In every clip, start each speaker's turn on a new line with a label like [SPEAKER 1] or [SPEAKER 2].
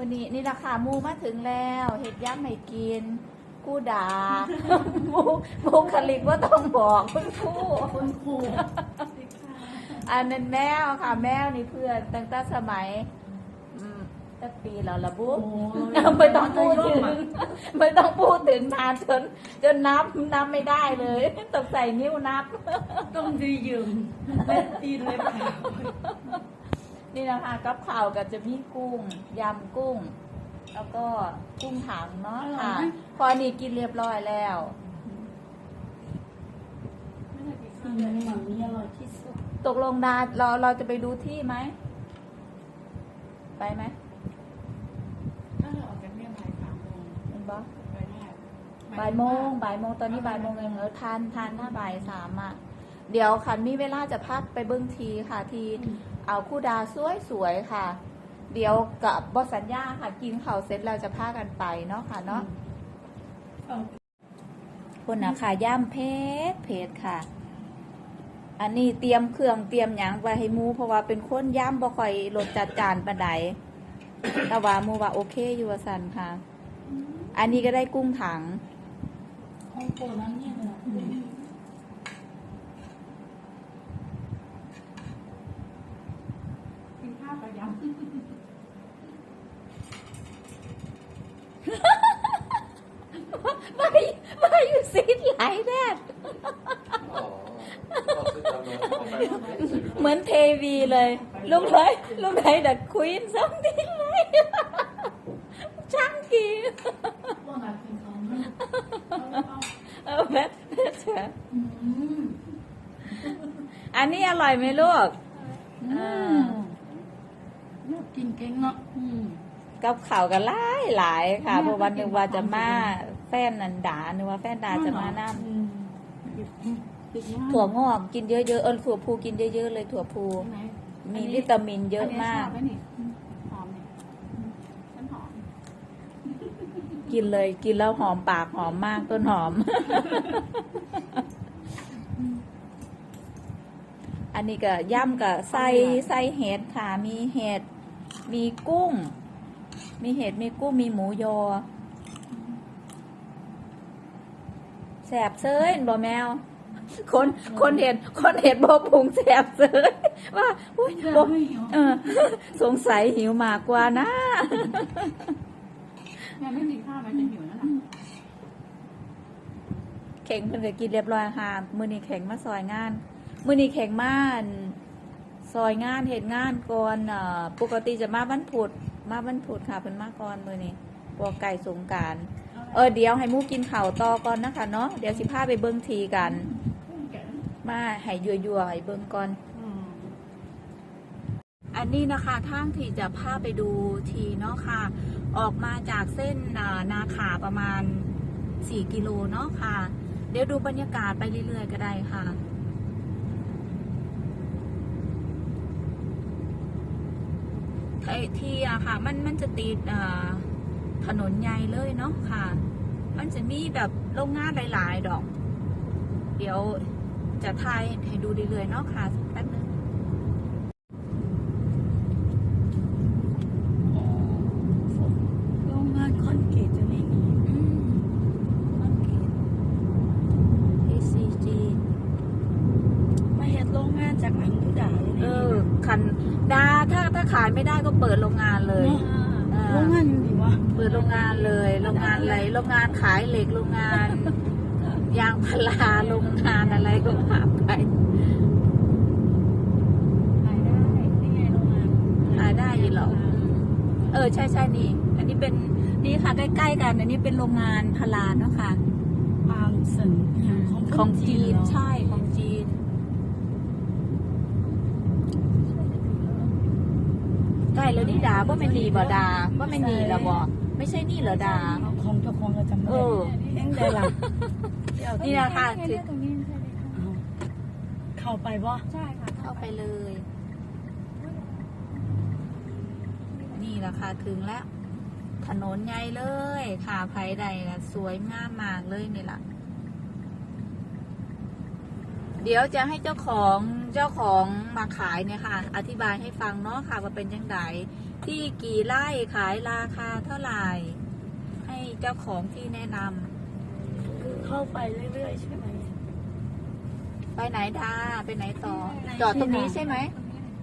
[SPEAKER 1] วันนี้นี่ราคาหมูมาถึงแล้วเห็ดย่ำให้กินกู้ด่าหมูหมูคลิกว่าต้องบอกคุณครู
[SPEAKER 2] คุณครู
[SPEAKER 1] อันนั้นแมวค่ะ แมวนี่เพื่อนตั้งแต่สมัยอืมตั้งปีแล้วละบุ๊
[SPEAKER 2] โอ้ย
[SPEAKER 1] ไม่ต้องพูดถึงไม่ต้องพูดถึงนานจนจนนับนับไม่ได้เลยต้องใส่นิ้วนับ
[SPEAKER 2] ต้องดียืมเล่นตีนเลยค่ะ
[SPEAKER 1] นี่นะคะกับข่าวก็จะมีกุ้งยำกุ้ง แล้วก็กุ้งถังเนาะค่ะ พอนี่กินเรียบร้อยแล้ว
[SPEAKER 2] สิ่งนี้มันมีอร่อยที่สุด
[SPEAKER 1] ตกลงดาเราเราจะไปดูที่ไหม ไปไหม
[SPEAKER 2] ถ้าเราออกจากเนี่ยบ่ายสามโมง
[SPEAKER 1] เห็นบอ
[SPEAKER 2] ไปได้
[SPEAKER 1] บ่ายโมงบ่ายโมงตอนนี้บ่ายโมงเองเออทานทานหน้าบ่ายสามอะเดี๋ยวคันมีเวลาจะพักไปเบิ้งทีค่ะที เอาคู่ดาสวยสวยๆค่ะ เดี๋ยวกับบอสัญญาค่ะ กินข้าวเสร็จเราจะพากันไปเนาะค่ะเนาะ
[SPEAKER 2] เอา
[SPEAKER 1] คนนะค่ะย่ำเพชรเพชรค่ะ อันนี้เตรียมเครื่องเตรียมหยังไว้ให้หมูเพราะว่าเป็นคนย่ำบ่ค่อยรสจัดจานปานใดแต่ว่าหมูว่าโอเคอยู่ว่าสันค่ะ อันนี้ก็ได้กุ้งถัง
[SPEAKER 2] ห้องโปรนั้นเนี่ยนะกินข้าวกับยำ
[SPEAKER 1] ไม่ไม่อยู่ซีดไหลแดด
[SPEAKER 3] Ja, konstigt att man kommer sig
[SPEAKER 1] เหมือนเทวีเลย ลูกเลยลูกไหนดักควีนสัมทีเลยช่างกี
[SPEAKER 2] ว่าไงกินของ
[SPEAKER 1] เออแม่แม่เถอะ
[SPEAKER 2] อืม
[SPEAKER 1] อันนี้อร่อยไหมลูก
[SPEAKER 2] อืมลูกกินเก่งเนาะอืม
[SPEAKER 1] กับข่าวกันหลายหลายค่ะ
[SPEAKER 2] แม่
[SPEAKER 1] เพราะวันหนึงว่าจะมา
[SPEAKER 2] ก็กิน
[SPEAKER 1] แฟนนันดานึกว่าแฟนดาจะมานั่
[SPEAKER 2] อืม ติดติดง่าย
[SPEAKER 1] ถั่วงอกกินเยอะๆเออถั่วพูกินเยอะๆเลยถั่วพู
[SPEAKER 2] ใช่ไห
[SPEAKER 1] มีวิตามินเยอะมาก
[SPEAKER 2] นนี้ชอบไหนี่หอมนี่ฉันหอม
[SPEAKER 1] กินเลย กินแล้วหอมปากหอมมากต้นหอม อันนี้ก็ย่ำกับไส้ไส้เห็ดค่ะ มีเห็ด มีกุ้ง มีเห็ด มีกุ้ง มีหมูยอแสบเซยเห็นบ่แมว คนคนเห็นคนเห็นบ่ปรุงแสบเซยว่าอุ้ยบ่เออ สงสัยหิวมากกว่านะ
[SPEAKER 2] แม่ไม่กินข้าวมันจะหิวแล้วนะ
[SPEAKER 1] เข่งเพิ่นก็กินเรียบร้อยค่ะมื้อนี้เข่งมาซอยงานมื้อนี้เข่งมาอั่นซอยงานเฮ็ดงานก่อนเอ่อปกติจะมาวันพุธมาวันพุธค่ะเพิ่นมาก่อนมื้อนี้บวกไก่สงกราร เออเดี๋ยวให้หมูกินข้าวต่อก่อนนะคะเนาะเดี๋ยวสิพาไปเบิ่งทีกัน มาให้ยั่วๆให้เบิ่งก่อน
[SPEAKER 2] อั
[SPEAKER 1] นนี้นะคะทางที่จะพาไปดูทีเนาะค่ะ ออกมาจากเส้นนาขาประมาณ 4 กิโลเนาะค่ะ เดี๋ยวดูบรรยากาศไปเรื่อยๆ ก็ได้ค่ะไอ้ที่อะค่ะ มันมันจะติดถนนใหญ่เลยเนาะค่ะ มันจะมีแบบโรงงานหลาย ๆ ดอก เดี๋ยว จะทายให้ดูเรื่อยๆเนาะค่ะแป๊บนึง
[SPEAKER 2] โรงงานคอนกรีตจะไม่มี
[SPEAKER 1] อืมโอเค ACG
[SPEAKER 2] มาเห็ดโรงงานจากหลังผู้ด่าเลย
[SPEAKER 1] เออคันดาถ้าถ้าขายไม่ได้ก็เปิดโรงงานเลยอ่า
[SPEAKER 2] โรงงานอยู่ดีวะ
[SPEAKER 1] เปิดโรงงานเลย โรงงานอะไร โรงงานขายเหล็ก โรงงาน ยางพาราโรงงานอะไรก็ว่าไป
[SPEAKER 2] ขายได้นี่ไงโรงงาน
[SPEAKER 1] ขายได้อยู่หรอกอืมเออใช่ใช่นี่ อันนี้เป็นนี่ค่ะใกล้ๆกัน อันนี้เป็นโรงงานพาราเนาะค่ะ
[SPEAKER 2] ปางเสิน
[SPEAKER 1] ของจีน
[SPEAKER 2] เหรอ
[SPEAKER 1] ใช่ของจีน ใกล้แล้วนี่ดาว่าไม่นีบ่ดาว่าไม่นีแล้วบ่ไม่ใช่นี่เหรอดา
[SPEAKER 2] ของเจ้าของเราจำไม่
[SPEAKER 1] เอ
[SPEAKER 2] ได้
[SPEAKER 1] อ
[SPEAKER 2] เองได้ละ
[SPEAKER 1] นี่นะคะคือ
[SPEAKER 2] เอาเข้าไปบ่
[SPEAKER 4] ใช่ค่ะ
[SPEAKER 1] เข้าไปเลย นี่แหละค่ะถึงแล้ว ถนนใหญ่เลยค่ะภายใดนะสวยงามมากเลยนี่แหละเดี๋ยวจะให้เจ้าของเจ้าของมาขายเนี่ยค่ะ อธิบายให้ฟังเนาะค่ะว่าเป็นยังไงที่กี่ไร่ขายราคาเท่าไหร่ ให้เจ้าของที่แนะน
[SPEAKER 2] คือ เข้าไปเรื่อยๆใช่ไหมำ
[SPEAKER 1] ไปไหนดาไปไหนต่อ
[SPEAKER 2] ไหน
[SPEAKER 1] จอดตรงนี้
[SPEAKER 2] ที่ไหน
[SPEAKER 1] ใช่ไหม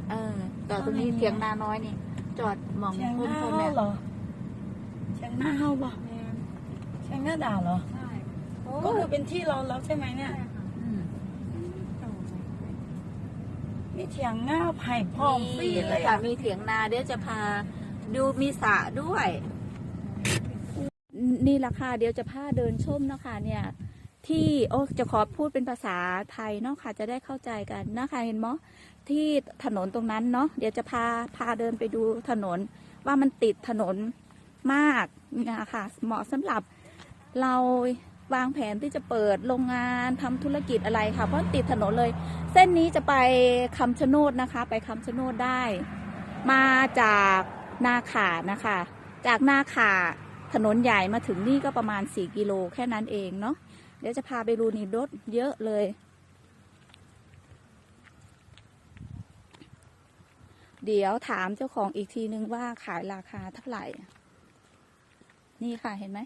[SPEAKER 1] เออจอดตรงนี้
[SPEAKER 2] เข้าไหน
[SPEAKER 1] เถียงนาน้อยนี่ จอดหมอง
[SPEAKER 2] เชียง
[SPEAKER 1] ค
[SPEAKER 2] ห
[SPEAKER 1] น
[SPEAKER 2] น้า
[SPEAKER 1] คน
[SPEAKER 2] เฮา
[SPEAKER 1] เนี่ย
[SPEAKER 2] เหรอเชียงหน้าเฮาปะเชียงหน้าด่าเหรอ
[SPEAKER 4] ใช่
[SPEAKER 2] ก็คือเป็นที่เราแล้วใช่ไหมเนี่ย
[SPEAKER 4] ใช่ค่ะ
[SPEAKER 1] อืม
[SPEAKER 2] มีเถียงหน้าไผ่พร้อมฟรีเลย
[SPEAKER 1] ค่ะ
[SPEAKER 2] อะ
[SPEAKER 1] มีเถียงนาเดี๋ยวจะพาดูมีสระด้วย นี่ราคาเดี๋ยวจะพาเดินชมเนาะค่ะเนี่ย ที่โอ้จะขอพูดเป็นภาษาไทยเนาะค่ะจะได้เข้าใจกันนะคะเห็นมั้ยที่ถนนตรงนั้นเนาะเดี๋ยวจะพาพาเดินไปดูถนน ว่ามันติดถนนมากนี่ยค่ะเหมาะสำหรับเราวางแผนที่จะเปิดโรงงานทำธุรกิจอะไรค่ะเพราะติดถนนเลย เส้นนี้จะไปคำชะโนดนะคะ ไปคำชะโนดได้ มาจากนาขานะคะ จากนาขา ถนนใหญ่มาถึงนี่ก็ประมาณ4กิโลแค่นั้นเองเนาะเดี๋ยวจะพาไปดูนี่รถเยอะเลย เดี๋ยวถามเจ้าของอีกทีนึงว่าขายราคาเท่าไหร่ นี่ค่ะเห็นไหม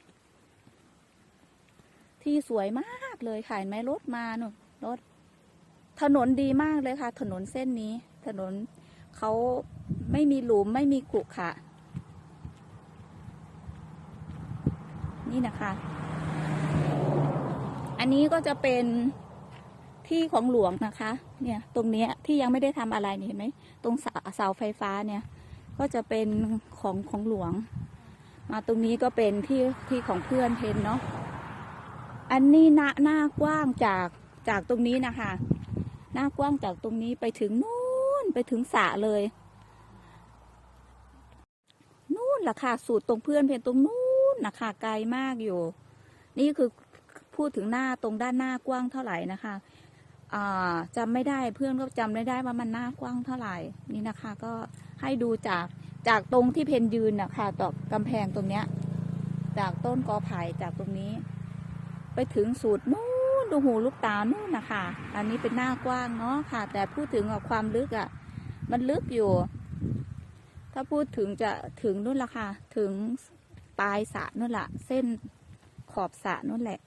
[SPEAKER 1] ที่สวยมากเลยค่ะเห็นไหมรถมาหนูรถ ถนนดีมากเลยค่ะ ถนนเส้นนี้ ถนนเขาไม่มีหลุมไม่มีขรุขระ นี่นะคะ อันนี้ก็จะเป็นที่ของหลวงนะคะ เนี่ย ตรงเนี้ยที่ยังไม่ได้ทำอะไรนี่เห็นไหมตรงเสาเสาไฟฟ้าเนี่ย ก็จะเป็นของของหลวง มาตรงนี้ก็เป็นที่ที่ของเพื่อนเพนเนาะอันนี้หน้าหน้ากว้างจากจากตรงนี้นะคะ หน้ากว้างจากตรงนี้ไปถึงนู่นไปถึงสระเลย นู่นล่ะค่ะสูตรตรงเพื่อนเพนตรงนู่น นะคะไกลมากอยู่ นี่คือพูดถึงหน้าตรงด้านหน้ากว้างเท่าไหร่นะคะอ่าจำไม่ได้เพื่อนก็จำไม่ได้ว่ามันหน้ากว้างเท่าไหร่นี่นะคะ ก็ให้ดูจากจากตรงที่เพนยืนนะคะต่อกำแพงตรงเนี้ย จากต้นกอไผ่จากตรงนี้ ไปถึงสูตรนู่นดูหูลูกตานู่นนะคะ อันนี้เป็นหน้ากว้างเนาะค่ะ แต่พูดถึงความลึกอะ่ะ มันลึกอยู่ ถ้าพูดถึงจะถึงนู่นละค่ะ ถึง ปลายสระนู่นละเส้นขอบสระนู่นแหละ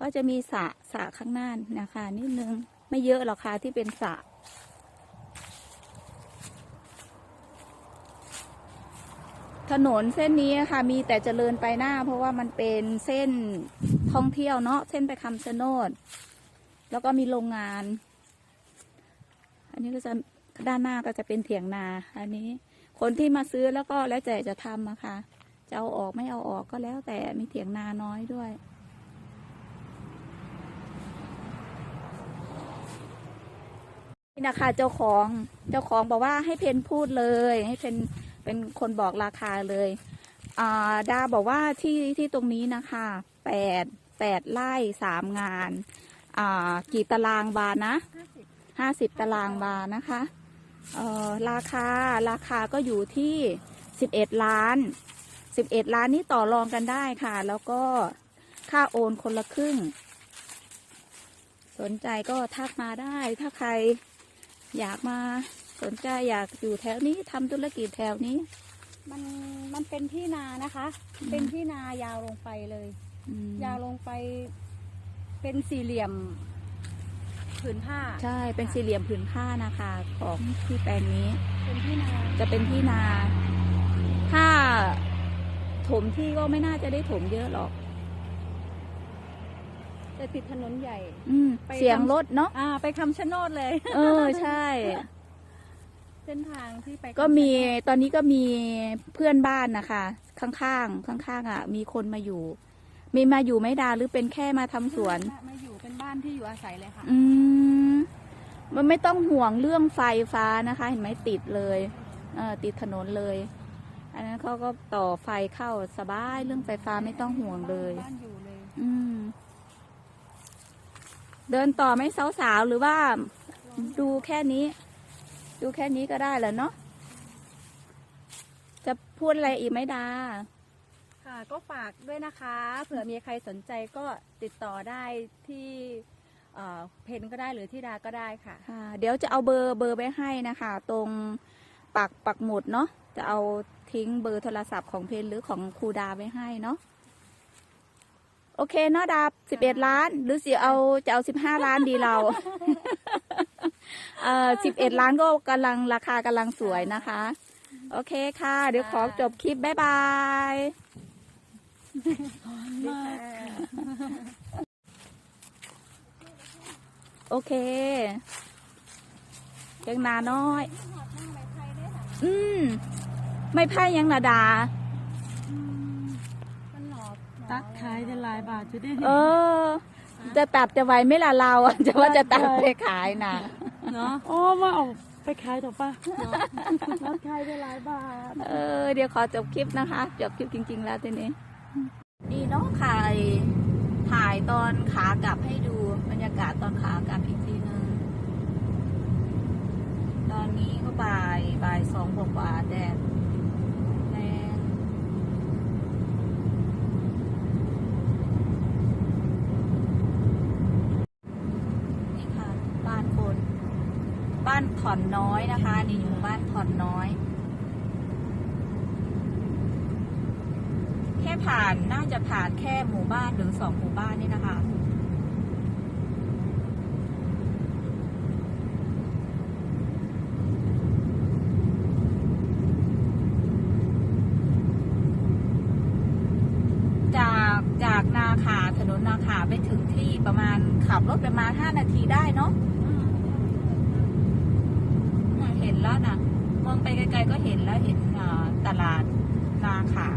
[SPEAKER 1] ก็จะมีสระสระข้างหน้านะคะนิดนึงไม่เยอะหรอกค่ะที่เป็นสระถนนเส้นนี้ค่ะมีแต่เจริญไปหน้า เพราะว่ามันเป็นเส้นท่องเที่ยวเนาะเส้นไปคำชะโนด แล้วก็มีโรงงาน นี้ก็จะด้านหน้าก็จะเป็นเถียงนา อันนี้ คนที่มาซื้อแล้วก็แล้วแต่จะทำอะค่ะ จะเอาออกไม่เอาออกก็แล้วแต่มีเถียงนาน้อยด้วยนี่นะคะเจ้าของเจ้าของบอกว่าให้เพนพูดเลย ให้เพนเป็นคนบอกราคาเลยอ่าดาบอกว่าที่ที่ตรงนี้นะคะแปดแปดไร่สามงานอ่ากี่ตารางวานะห้าสิบ ตารางวานะคะเอ่อราคาราคาก็อยู่ที่สิบเอ็ดล้านสิบเอ็ดล้านนี่ต่อรองกันได้ค่ะ แล้วก็ค่าโอนคนละครึ่ง สนใจก็ทักมาได้ ถ้าใครอยากมาสนใจอยากอยู่แถวนี้ทำธุรกิจแถวนี้
[SPEAKER 4] มันมันเป็นที่นานะคะ
[SPEAKER 1] อืม
[SPEAKER 4] เป็นที่นายาวลงไปเลย
[SPEAKER 1] อืม
[SPEAKER 4] ยาวลงไปเป็นสี่เหลี่ยม ผืนผ้า
[SPEAKER 1] ใช่เป็นสี่เหลี่ยมผืนผ้านะคะของที่แปลงนี้
[SPEAKER 4] เป็นที่นา
[SPEAKER 1] จะเป็นที่นา ถ้าถมที่ก็ไม่น่าจะได้ถมเยอะหรอก
[SPEAKER 4] จะติดถนนใหญ่
[SPEAKER 1] อืม
[SPEAKER 4] ไป
[SPEAKER 1] เสียง
[SPEAKER 4] ทำ
[SPEAKER 1] รถเนาะ
[SPEAKER 4] อ่า ไปคำชะโนดเลย
[SPEAKER 1] เออใช่
[SPEAKER 4] เส้นทางที่ไป
[SPEAKER 1] ก็มี
[SPEAKER 4] คำชะโนด
[SPEAKER 1] ตอนนี้ก็มีเพื่อนบ้านนะคะ ข้างๆข้างๆอะ มีคนมาอยู่ มีมาอยู่ไหม่ดาหรือเป็นแค่มาทำสวน
[SPEAKER 4] มามาอยู่เป็นบ้านที่อยู่อาศัยเลยค่ะ
[SPEAKER 1] อืมมันไม่ต้องห่วงเรื่องไฟฟ้านะคะ เห็นไหมติดเลยเออติดถนนเลย อันนั้นเขาก็ต่อไฟเข้าสบายเรื่องไฟฟ้าไม่ต้องห่วงเลย
[SPEAKER 4] บ้านอยู่เลย
[SPEAKER 1] อืม เดินต่อไหม่สาวๆหรือว่า ดูแค่นี้ ดูแค่นี้ก็ได้แล้วเนาะจะพูดอะไรอีกไหมดา
[SPEAKER 4] ค่ะก็ฝากด้วยนะคะ เผื่อมีใครสนใจก็ติดต่อได้ที่เอ่อเพนก็ได้หรือที่ดาก็ได้ค่ะ
[SPEAKER 1] ค่ะเดี๋ยวจะเอาเบอร์เบอร์ไปให้นะคะ ตรงปักปักหมุดเนาะจะเอาทิ้งเบอร์โทรศัพท์ของเพนหรือของครูดาไว้ให้เนาะโอเคเนาะดาสิบเอ็ดล้าน หรือสิเอาจะเอาสิบห้าล้านดีเรา เอ่อสิบเอ็ดล้านก็กำลังราคากำลังสวยนะคะ โอเคค่ะ เดี๋ยวขอจบคลิป บ๊ายบาย โอเคเพียงนาน้อย อืม ไม่ไพ่ยังนาดา
[SPEAKER 2] ตัดขายได้หลายบาทจะได้
[SPEAKER 1] เออ จะตัดจะไหวไหม่ละเราอะจะว่าจะตัดไปขายนะ
[SPEAKER 2] เนาะโอ้มาเอาไปขายต่อป่ะตัดขายได้หลายบาท
[SPEAKER 1] เออ เดี๋ยวขอจบคลิปนะคะ จบคลิปจริง ๆ แล้วทีนี้ นี่เน้องขายถ่ายตอนขากลับให้ดูบรรยากาศตอนขากลับอีกทีนึง ตอนนี้ก็บ่ายบ่ายสองกว่าแดดแรงนี่ค่ะ บ้านคน บ้านถ่อนน้อยนะคะ นี่อยู่บ้านถ่อนน้อย แค่ผ่านน่าจะผ่านแค่หมู่บ้านหรือสองหมู่บ้านนี่นะคะ จากจากนาขาถนนนาขาไปถึงที่ประมาณขับรถประมาณห้านาทีได้เนาะเห็นแล้วนะมองไปไกลๆก็เห็นแล้วเห็นตลาดนาขา